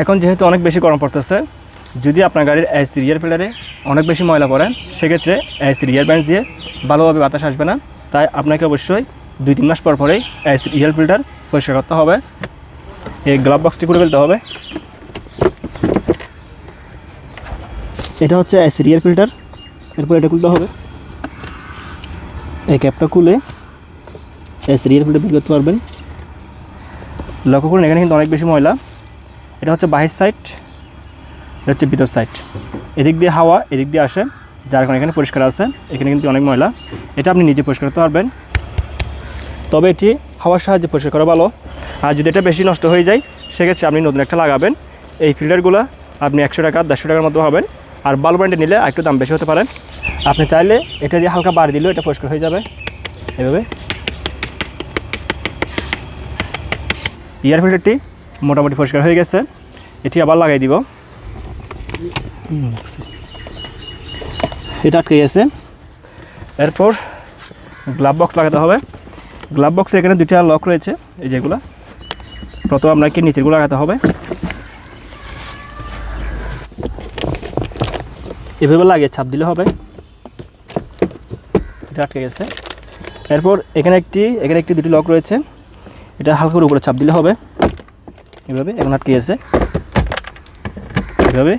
এখন যেহেতু অনেক বেশি গরম পড়তেছে, যদি আপনার গাড়ির এসি রিয়ার ফিল্টারে অনেক বেশি ময়লা পড়ে, সেক্ষেত্রে এসি রিয়ার ব্যান্ড দিয়ে ভালোভাবে বাতাস আসবে না। তাই আপনাকে অবশ্যই দুই তিন মাস পর পরেই এসি রিয়ার ফিল্টার পরিষ্কার করতে হবে। এই গ্লাভ বক্সটি করে ফেলতে হবে। এটা হচ্ছে এসি রিয়ার ফিল্টার এরপর এটা খুলতে হবে। এই ক্যাপটা খুলে এসি রিয়ার ফিল্টার বের করতে পারবেন। লক্ষ্য করুন, এখানে কিন্তু অনেক বেশি ময়লা। এটা হচ্ছে বাহির সাইড এটা হচ্ছে ভিতর সাইড এদিক দিয়ে হাওয়া, এদিক দিয়ে আসে, যার কারণে এখানে পরিষ্কার আছে। এখানে কিন্তু অনেক ময়লা। এটা আপনি নিজে পরিষ্কার করতে পারবেন। তবে এটি হাওয়ার সাহায্যে পরিষ্কার করা ভালো। আর যদি এটা বেশি নষ্ট হয়ে যায়, সেক্ষেত্রে আপনি নতুন একটা লাগাবেন। এই ফিল্টারগুলো আপনি একশো টাকা, দেড়শো টাকার মতো হবেন আর বাল্ব ব্র্যান্ডে নিলে একটু দাম বেশি হতে পারে। আপনি চাইলে এটা দিয়ে হালকা বাড়ি দিলেও এটা পরিষ্কার হয়ে যাবে। এভাবে। এয়ার ফিল্টারটি মোটামুটি পরিষ্কার হয়ে গেছে। এটি আবার লাগাই দিব। এটা আটকে গেছে। এরপর গ্লাভ বক্স লাগাতে হবে। গ্লাভ বক্সের এখানে দুইটা লক রয়েছে, এই যেগুলো প্রথম আপনাকে নিচেরগুলো লাগাতে হবে। এভাবে লাগিয়ে ছাপ দিলে হবে। এটা আটকে গেছে। এরপর এখানে একটি এখানে একটি দুটি লক রয়েছে। এটা হালকার উপরে ছাপ দিলে হবে। এভাবে এখন আটকে আছে। এভাবে।